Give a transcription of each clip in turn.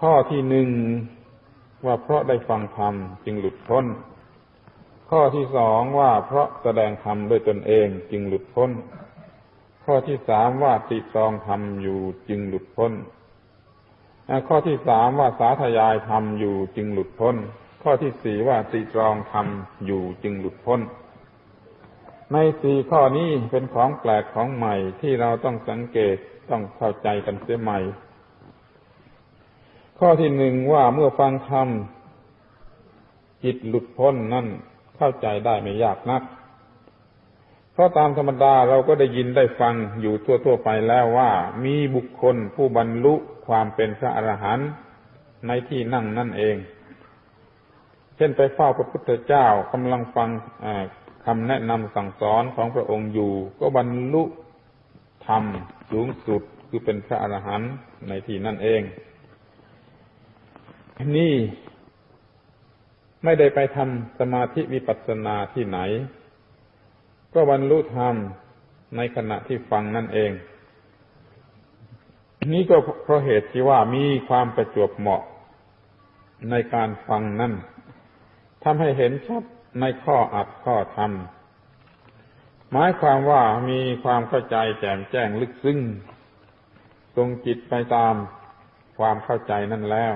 ข้อที่หนึ่งว่าเพราะได้ฟังธรรมจึงหลุดพ้น ข้อที่สองว่าเพราะแสดงธรรมด้วยตนเองจึงหลุดพ้น ข้อที่สามว่าติตรองธรรมอยู่จึงหลุดพ้น ข้อที่สามว่าสาธยายธรรมอยู่จึงหลุดพ้น ข้อที่สี่ว่าติตรองธรรมอยู่จึงหลุดพ้น ในสี่ข้อนี้เป็นของแปลกของใหม่ที่เราต้องสังเกตต้องเข้าใจกันเสียใหม่ ข้อที่หนึ่งว่าเมื่อฟังธรรมจิตหลุดพ้นนั่นเข้าใจได้ไม่ยากนัก เพราะตามธรรมดาเราก็ได้ยินได้ฟังอยู่ทั่วๆไปแล้วว่า มีบุคคลผู้บรรลุความเป็นพระอรหันต์ในที่นั่งนั่นเอง เช่นไปเฝ้าพระพุทธเจ้ากำลังฟังคำแนะนำสั่งสอนของพระองค์อยู่ ก็บรรลุธรรมสูงสุดคือเป็นพระอรหันต์ในที่นั่นเอง นี่ไม่ได้ไปทำสมาธิวิปัสสนาที่ไหน ก็บรรลุธรรมในขณะที่ฟังนั่นเอง นี่ก็เพราะเหตุที่ว่ามีความประจวบเหมาะในการฟังนั่นทำให้เห็นชัดในข้ออัดข้อธรรม หมายความว่ามีความเข้าใจแจ่มแจ้งลึกซึ้งทรงจิตไปตามความเข้าใจนั่นแล้ว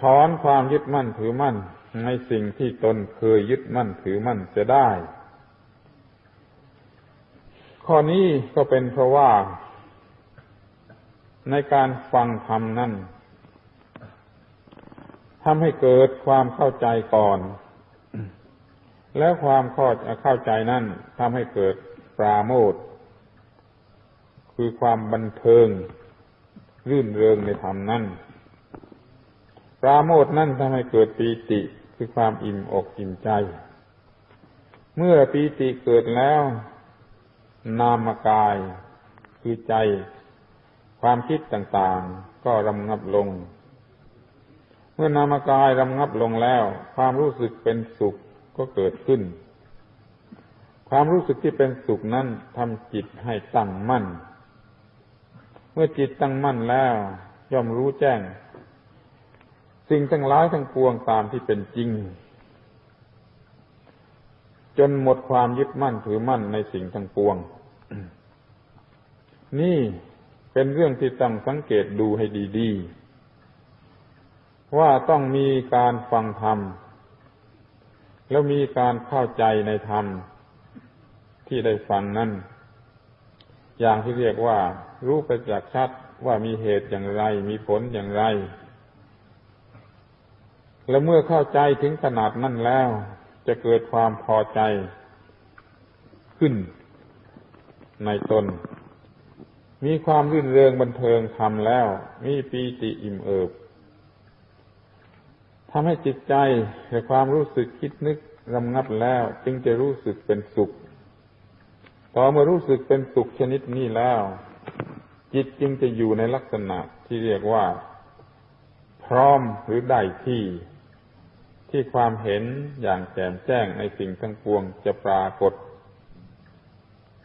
ถอนความยึดมั่นถือมั่นในสิ่งที่ตนเคยยึดมั่นถือมั่นจะได้ ข้อนี้ก็เป็นเพราะว่า ในการฟังธรรมนั่นทำให้เกิดความเข้าใจก่อน แล้วความเข้าใจนั่นทำให้เกิดปราโมทคือความบันเทิง รื่นเริงในธรรมนั่น ราโมทนั่นทำให้เกิดปีติคือความอิ่มอกอิ่มใจ เมื่อปีติเกิดแล้ว นามกาย คือใจ ความคิดต่างๆ ก็รำงับลง เมื่อนามกายรำงับลงแล้ว ความรู้สึกเป็นสุขก็เกิดขึ้น ความรู้สึกที่เป็นสุขนั้นทำจิตให้ตั้งมั่น เมื่อจิตตั้งมั่นแล้ว ย่อมรู้แจ้ง สิ่งทั้งหลายทั้งปวงตามที่เป็นจริง จนหมดความยึดมั่นถือมั่นในสิ่งทั้งปวง นี่เป็นเรื่องที่ต้องสังเกตดูให้ดีๆ ว่าต้องมีการฟังธรรม แล้วมีการเข้าใจในธรรม ที่ได้ฟังนั้นอย่างที่เรียกว่า รู้ประจักษ์ชัดว่ามีเหตุอย่างไร มีผลอย่างไร และเมื่อเข้าใจถึงขนาดนั้นแล้ว จะเกิดความพอใจขึ้น ในตน มีความรื่นเริงบันเทิงทำแล้ว มีปีติอิ่มเอิบทำให้จิตใจและความรู้สึกคิดนึกรำงับแล้ว จึงจะรู้สึกเป็นสุข ต่อเมื่อรู้สึกเป็นสุขชนิดนี้แล้ว จิตจึงจะอยู่ในลักษณะที่เรียกว่า พร้อมหรือได้ที่ ที่ความเห็นอย่างแจ่มแจ้งในสิ่งทั้งปวงจะปรากฏ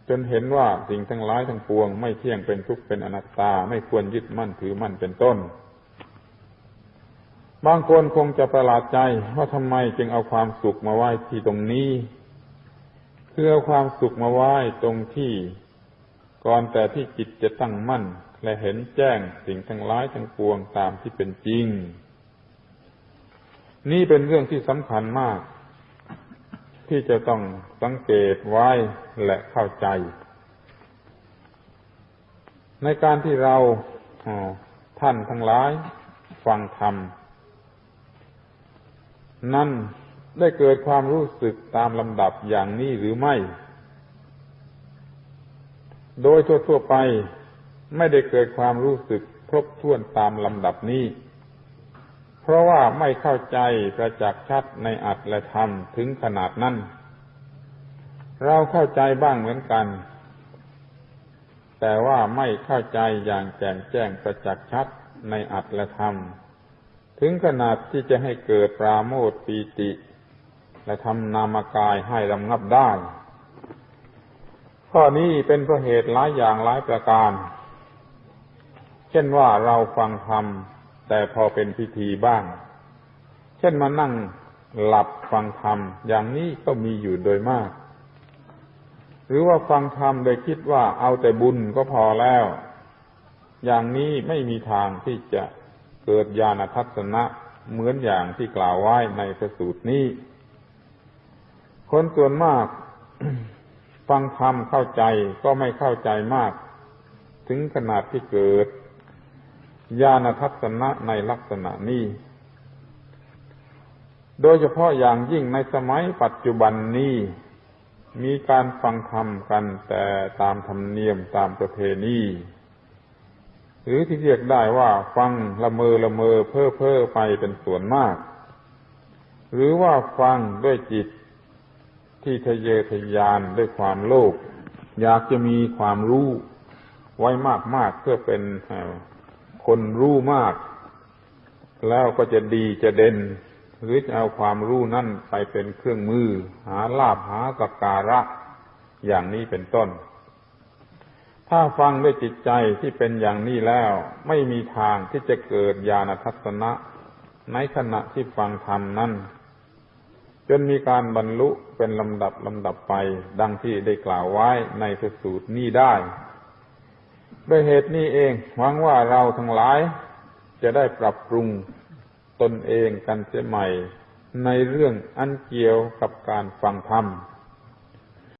จนเห็นว่าสิ่งทั้งหลายทั้งปวง ไม่เที่ยงเป็นทุกข์เป็นอนัตตาไม่ควรยึดมั่นถือมั่นเป็นต้น บางคนคงจะประหลาดใจว่าทำไมจึงเอาความสุขมาไหว้ที่ตรงนี้คือเอาความสุขมาไหว้ตรงที่ก่อนแต่ที่จิตจะตั้งมั่น และเห็นแจ้งสิ่งทั้งหลายทั้งปวงตามที่เป็นจริง นี่เป็นเรื่องที่สำคัญมาก ที่จะต้องสังเกตไว้และเข้าใจ ในการที่เราท่านทั้งหลาย ฟังธรรม นั่นได้เกิดความรู้สึกตามลำดับอย่างนี้หรือไม่ โดยทั่วๆไปไม่ได้เกิดความรู้สึกครบถ้วนตามลำดับนี้ เพราะว่าไม่เข้าใจประจักษ์ชัดในอัตและธรรมถึงขนาดนั้น เราเข้าใจบ้างเหมือนกัน แต่ว่าไม่เข้าใจอย่างแจ่มแจ้งประจักษ์ชัดในอัตและธรรม ถึงขนาดที่จะให้เกิดปราโมทปีติ และทำนามกายให้รำงับได้ข้อนี้เป็นเพราะเหตุหลายอย่างหลายประการ เช่นว่าเราฟังธรรม แต่พอเป็นพิธีบ้าง เช่นมานั่งหลับฟังธรรม อย่างนี้ก็มีอยู่โดยมาก หรือว่าฟังธรรมโดยคิดว่าเอาแต่บุญก็พอแล้ว อย่างนี้ไม่มีทางที่จะเกิดญาณทัศนะเหมือนอย่างที่กล่าวไว้ในพระสูตรนี้ คนส่วนมาก ฟังธรรมเข้าใจก็ไม่เข้าใจมาก ถึงขนาดที่เกิด ญาณทัศนะในลักษณะนี้ โดยเฉพาะอย่างยิ่งในสมัยปัจจุบันนี้ มีการฟังธรรมกันแต่ตามธรรมเนียมตามประเพณีหรือที่เรียกได้ว่าฟังละเมอละเมอเพ้อเพ้อไปเป็นส่วนมาก หรือว่าฟังด้วยจิตที่ทะเยอทะยานด้วยความโลภอยากจะมีความรู้ไว้มากๆเพื่อเป็น คนรู้มาก แล้วก็จะดีจะเด่น หรือจะเอาความรู้นั่นไปเป็นเครื่องมือ หาลาภหาสักการะ อย่างนี้เป็นต้น ถ้าฟังด้วยจิตใจที่เป็นอย่างนี้แล้ว ไม่มีทางที่จะเกิดญาณทัศนะ ในขณะที่ฟังธรรมนั้นจนมีการบรรลุเป็นลำดับลำดับไป ดังที่ได้กล่าวไว้ในสูตรนี้ได้ ด้วยเหตุนี้เองหวังว่าเราทั้งหลาย จะได้ปรับปรุงตนเองกันเสียใหม่ ในเรื่องอันเกี่ยวกับการฟังธรรม